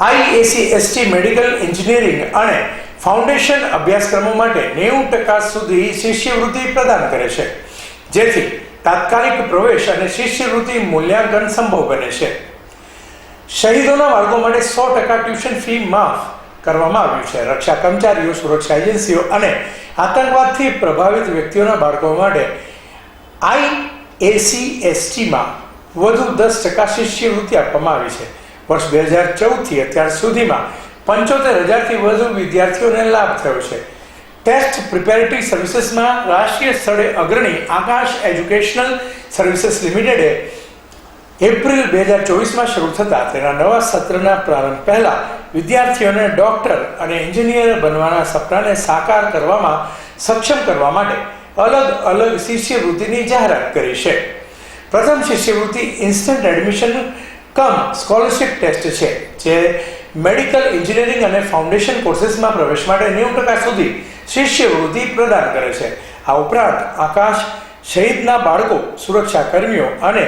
I A C S T medical engineering અને foundation અભ્યાસક્રમો માટે નેવું ટકા સુધી શિષ્યવૃત્તિ પ્રદાન કરે છે. જેથી તાત્કાલિક પ્રવેશ અને શિષ્યવૃત્તિ મૂલ્યાંકન સંભવ બને છે. શહીદોના બાળકો માટે સો ટકા ટ્યુશન ફી માફ કરવામાં આવ્યું છે. રક્ષા કર્મચારીઓ, સુરક્ષા એજન્સીઓ અને આતંકવાદથી પ્રભાવિત વ્યક્તિઓના બાળકો માટે આઈએસી એસટીમાં વધુ દસ ટકા શિષ્યવૃત્તિ આપવામાં આવી છે. વર્ષ બે હજાર ચૌદથી અત્યાર સુધીમાં પંચોતેર હજારથી વધુ વિદ્યાર્થીઓને લાભ થયો છે. ટેસ્ટ પ્રિપેરેટરી સર્વિસીસમાં રાષ્ટ્રીય સ્તરે અગ્રણી આકાશ એજ્યુકેશનલ સર્વિસીસ લિમિટેડે એપ્રિલ બે હજાર ચોવીસમાં શરૂ થતાં તેના નવા સત્રના પ્રારંભ પહેલા વિદ્યાર્થીઓને ડૉક્ટર અને એન્જિનિયર બનવાના સપનાને સાકાર કરવામાં સક્ષમ કરવા માટે અલગ અલગ શિષ્યવૃત્તિની જાહેરાત કરી છે. પ્રથમ શિષ્યવૃત્તિ instant admission cum scholarship test છે, જે મેડિકલ એન્જિનિયરિંગ અને ફાઉન્ડેશન કોર્સિસમાં પ્રવેશ માટે નેવું ટકા સુધી શિષ્યવૃત્તિ પ્રદાન કરે છે. આ ઉપરાંત આકાશ શહીદના બાળકો, સુરક્ષા કર્મીઓ અને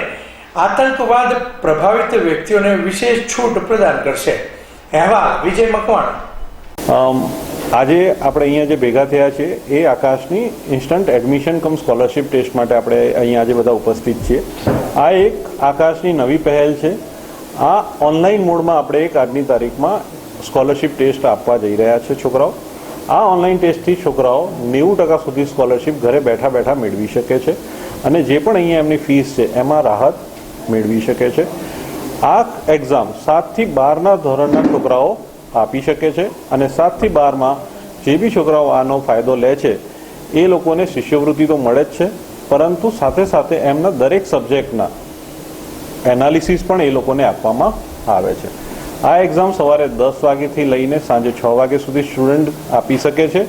આતંકવાદ પ્રભાવિત વ્યક્તિઓને વિશેષ છૂટ પ્રદાન કરશે. અહેવાલ વિજય મકવાણ. આજે આપણે અહીંયા જે ભેગા થયા છે, એ આકાશની instant admission cum scholarship test માટે આપણે અહીંયા આજે બધા ઉપસ્થિત છીએ. આ એક આકાશની નવી પહેલ છે. આ ઓનલાઈન મોડમાં આપણે એક આજની તારીખમાં સ્કોલરશિપ ટેસ્ટ આપવા જઈ રહ્યા છે, છોકરાઓ. આ ઓનલાઈન ટેસ્ટથી છોકરાઓ નેવું ટકા સુધી સ્કોલરશિપ ઘરે બેઠા બેઠા મેળવી શકે છે અને જે પણ અહીંયા એમની ફીસ છે, એમાં રાહત મેળવી શકે છે. આ એક્ઝામ સાતથી બારના ધોરણના છોકરાઓ આપી શકે છે અને સાતથી બારમાં જે બી છોકરાઓ આનો ફાયદો લે છે, એ લોકોને શિષ્યવૃત્તિ તો મળે જ છે, પરંતુ સાથે સાથે એમના દરેક સબ્જેક્ટના એનાલિસિસ પણ એ લોકોને આપવામાં આવે છે. આ એક્ઝામ સવારે દસ વાગ્યાથી લઈને સાંજે છ વાગ્યા સુધી સ્ટુડન્ટ આપી શકે છે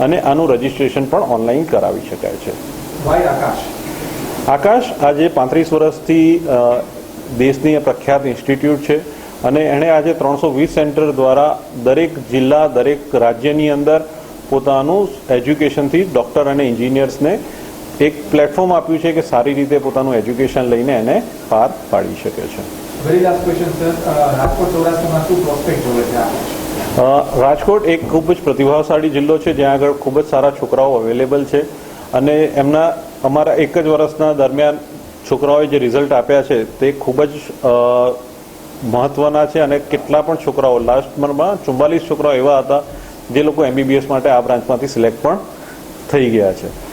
અને આનું રજિસ્ટ્રેશન પણ ઓનલાઈન કરાવી શકાય છે. આકાશ? આકાશ આજે પાંત્રીસ વર્ષથી દેશની પ્રખ્યાત ઇન્સ્ટિટ્યૂટ છે અને એણે આજે ત્રણસો વીસ સેન્ટર દ્વારા દરેક જિલ્લા દરેક રાજ્યની અંદર પોતાનું એજ્યુકેશનથી ડૉક્ટર અને એન્જિનિયર્સને એક પ્લેટફોર્મ આપ્યું છે કે સારી રીતે પોતાનું એજ્યુકેશન લઈને એને પાર પાડી શકે છે. રાજકોટ એક ખૂબ જ પ્રતિભાશાળી જિલ્લો છે જ્યાં આગળ ખૂબ જ સારા છોકરાઓ અવેલેબલ છે. અને એમના અમારા એક જ વર્ષના દરમિયાન છોકરાઓએ જે રિઝલ્ટ આપ્યા છે તે ખૂબ જ મહત્વના છે અને કેટલા પણ છોકરાઓ લાસ્ટ મંથમાં ચુમ્બાલીસ છોકરાઓ એવા હતા જે લોકો એમબીબીએસ માટે આ બ્રાન્ચમાંથી સિલેક્ટ પણ થઈ ગયા છે.